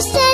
say